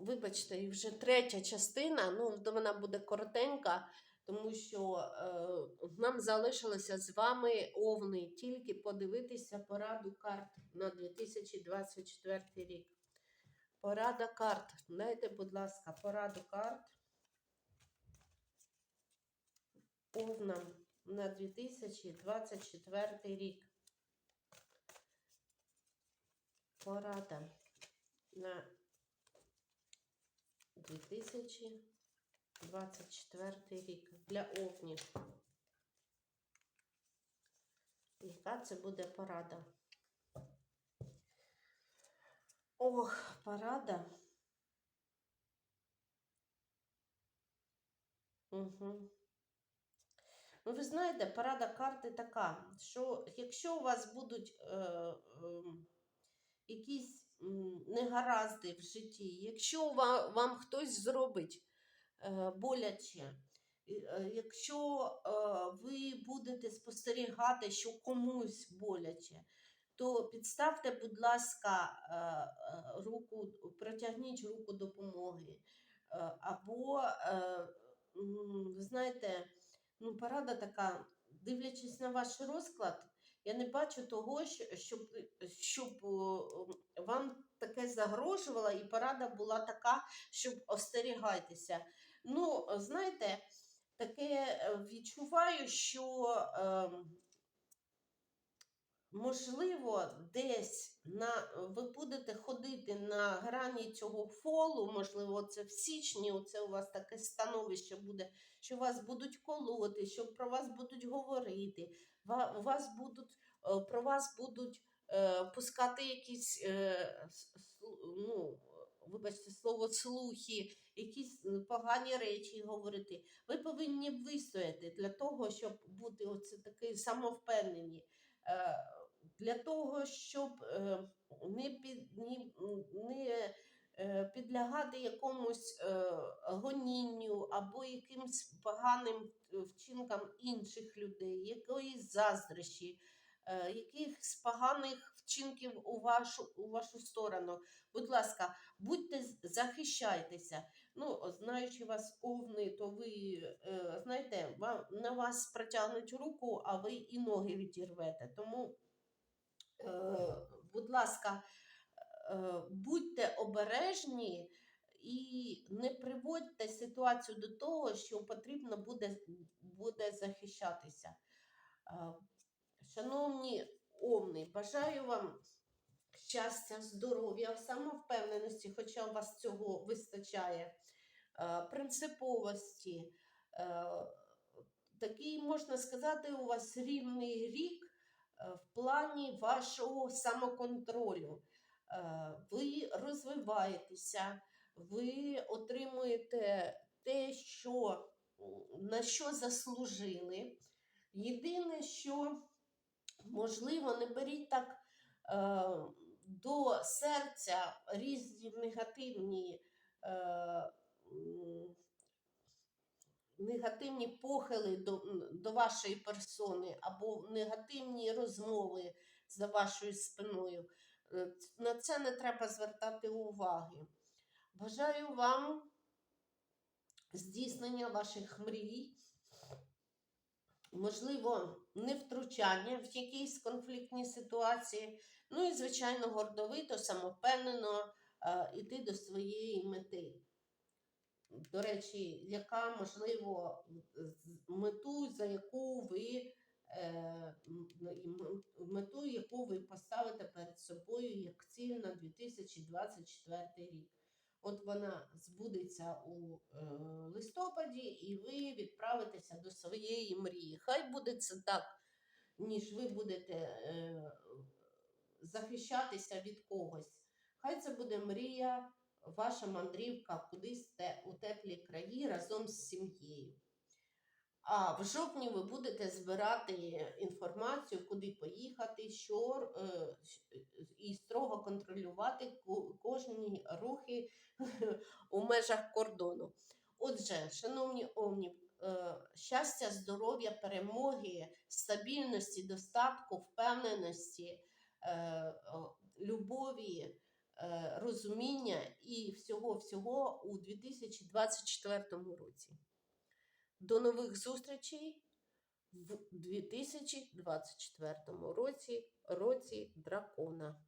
вибачте, і вже третя частина, ну, вона буде коротенька, тому що е, нам залишилося з вами овни тільки подивитися пораду карт на 2024 рік. Порада карт. Дайте, будь ласка, пораду карт. Овнам на 2024 рік. Порада на 2024 рік для овнів. Яка це буде порада? Ох, порада. Угу. Ну, ви знаєте, порада карти така, що якщо у вас будуть е, е, якісь негаразди в житті, якщо вам, вам хтось зробить е, боляче, е, якщо е, ви будете спостерігати, що комусь боляче, то підставте, будь ласка, е, е, руку, протягніть руку допомоги. Е, Або, е, ви знаєте, ну, порада така, дивлячись на ваш розклад, я не бачу того, щоб, щоб вам таке загрожувало, і порада була така, щоб остерігайтеся. Ну, знаєте, таке е, відчуваю, що. ем, Можливо, десь на, ви будете ходити на грані цього фолу, можливо, це в січні, це у вас таке становище буде, що вас будуть колоти, що про вас будуть говорити, вас будуть, е, про вас будуть е, пускати якісь, е, ну, вибачте, слово слухи, якісь е, погані речі говорити. Ви повинні вистояти для того, щоб бути оце такі самовпевнені. Е, для того, щоб е, не, під, не е, підлягати якомусь е, гонінню або якимсь поганим е, вчинкам інших людей, якоїсь заздрощі, е, якихось поганих вчинків у вашу, у вашу сторону. Будь ласка, будьте захищайтеся. Ну, знаючи вас овни, то ви е, знаєте, вам, на вас протягнуть руку, а ви і ноги відірвете. Тому Е, будь ласка, е, будьте обережні і не приводьте ситуацію до того, що потрібно буде, буде захищатися. Шановні овни, бажаю вам щастя, здоров'я, самовпевненості, хоча у вас цього вистачає, е, принциповості. Е, Такий, можна сказати, у вас рівний рік е, в плані вашого самоконтролю. Ви розвиваєтеся, ви отримуєте те, що, на що заслужили. Єдине, що, можливо, не беріть так е, до серця різні негативні. Е, негативні похили до, до вашої персони або негативні розмови за вашою спиною. Е, На це не треба звертати уваги. Бажаю вам здійснення ваших мрій, можливо, не втручання в якісь конфліктні ситуації. Ну і, звичайно, гордовито, самовпевнено е, іти до своєї мети до речі, яка можливо мету, за яку ви е, мету, яку ви поставите перед собою як ціль на 2024 рік. От вона збудеться у е, листопаді, і ви відправитеся до своєї мрії. Хай буде це так, ніж ви будете е, захищатися від когось. Хай це буде мрія ваша мандрівка кудись те, у теплі краї разом з сім'єю. А в жовтні ви будете збирати інформацію, куди поїхати, що е, і строго контролювати кожні рухи у межах кордону. Отже, шановні овні, е, щастя, здоров'я, перемоги, стабільності, достатку, впевненості, е, любові, розуміння і всього всього у 2024 році. До нових зустрічей в 2024 році, році дракона.